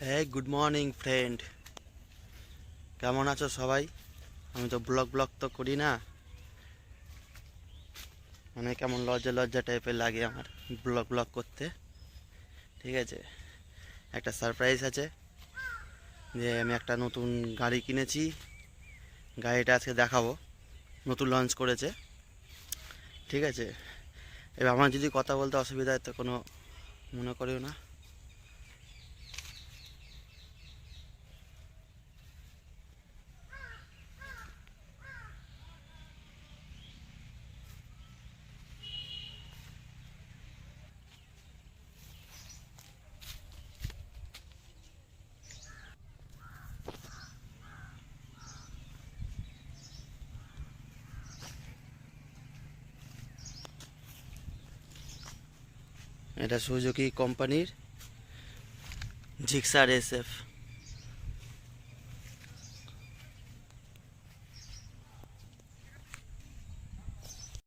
হ্যাঁ good morning friend কেমন আছো সবাই? আমি তো ব্লগ ব্লগ তো করি না। মানে কেমন লজ্জা লজ্জা টাইপের লাগে আমার ব্লগ ব্লগ করতে। ঠিক আছে? একটা সারপ্রাইজ আছে যে আমি একটা নতুন গাড়ি কিনেছি। গাড়িটা আজকে দেখাবো। নতুন লঞ্চ করেছে। ঠিক আছে? এবার আমার যদি কথা বলতে অসুবিধা হয় তো কোনো মনে করিও না। এটা সুজুকি কোম্পানির জিক্সার এস এফ